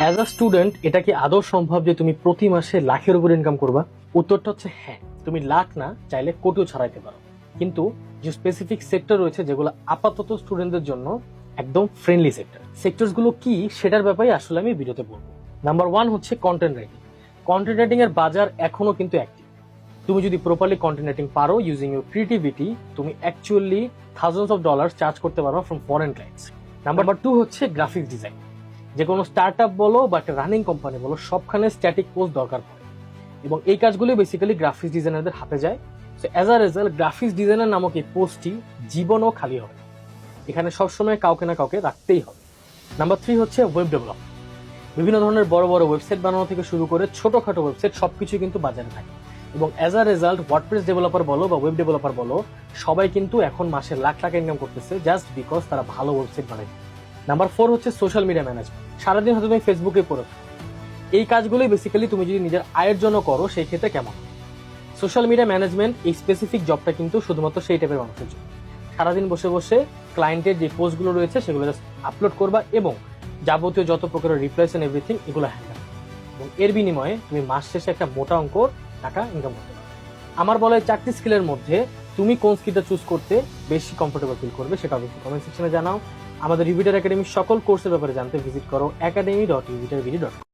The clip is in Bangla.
অ্যাজ আ স্টুডেন্ট এটা কি আদৌ সম্ভব যে তুমি প্রতি মাসে লাখের উপর ইনকাম করবা? উত্তরটা হচ্ছে হ্যাঁ। তুমি লাখ না, চাইলে কোটিও ছাড়াইতে পারো। কিন্তু যে স্পেসিফিক সেক্টর রয়েছে, যেগুলো আপাতত স্টুডেন্টদের জন্য একদম ফ্রেন্ডলি সেক্টর সেক্টরসগুলো কি, সেটার ব্যাপারে আসলে আমি ভিডিওতে বলব। নাম্বার ওয়ান হচ্ছে কন্টেন্ট রাইটিং কন্টেন্ট রাইটিং এর বাজার এখনও কিন্তু অ্যাক্টিভ তুমি যদি প্রপারলি কন্টেন্ট রাইটিং পারো ইউজিং ইউর ক্রিয়েটিভিটি তুমি actually thousands of dollar charge করতে পারো from foreign clients number two হচ্ছে গ্রাফিক্স ডিজাইন যে কোনো স্টার্ট আপ বলো বা একটা রানিং কোম্পানি বলো, সবখানে স্ট্যাটিক পোস্ট দরকার পড়ে। এবং এই কাজগুলো বেসিক্যালি গ্রাফিক্স ডিজাইনারদের হাতে যায়। So as a result graphics designer নামক এই পোস্টটি জীবনও খালি হবে এখানে সবসময় কাউকে না কাউকে রাখতেই হবে। নাম্বার থ্রি হচ্ছে ওয়েব ডেভেলপ বিভিন্ন ধরনের বড় বড় ওয়েবসাইট বানানো থেকে শুরু করে ছোটখাটো ওয়েবসাইট সবকিছু কিন্তু বাজারে থাকে। এবং as a result WordPress developer বলো বা ওয়েব ডেভেলপার বলো, সবাই কিন্তু এখন মাসে লাখ লাখ ইনকাম করতেছে জাস্ট বিকজ তারা ভালো ওয়েবসাইট বানায়। নাম্বার ফোর হচ্ছে সোশ্যাল মিডিয়া ম্যানেজমেন্ট সারাদিন হয়তো তুমি ফেসবুকে থাকো। এই কাজগুলোই বেসিক্যালি তুমি যদি নিজের আয়ের জন্য করো, সেই ক্ষেত্রে কেমন? সোশ্যাল মিডিয়া ম্যানেজমেন্ট এই স্পেসিফিক জবটা কিন্তু শুধুমাত্র সেই টাইপের মানুষের জন্য। সারাদিন বসে বসে ক্লায়েন্টের যে পোস্টগুলো রয়েছে, সেগুলো আপলোড করবা এবং যাবতীয় যত প্রকারের রিপ্লেস এন্ড এভরিথিং এগুলো হ্যান্ডেল এবং এর বিনিময়ে তুমি মাস শেষে একটা মোটা অঙ্কর টাকা ইনকাম করতে পারো আমার বলা চারটি স্কিলের মধ্যে তুমি কোন স্কিলটা চুজ করতে বেশি কমফোর্টেবল ফিল করবে সেটা অবশ্যই কমেন্ট সেকশনে জানাও। আমাদের রিভিটার একাডেমির সকল কোর্সের ব্যাপারে জানতে ভিজিট করো একাডেমি ডট রিভিটার ডট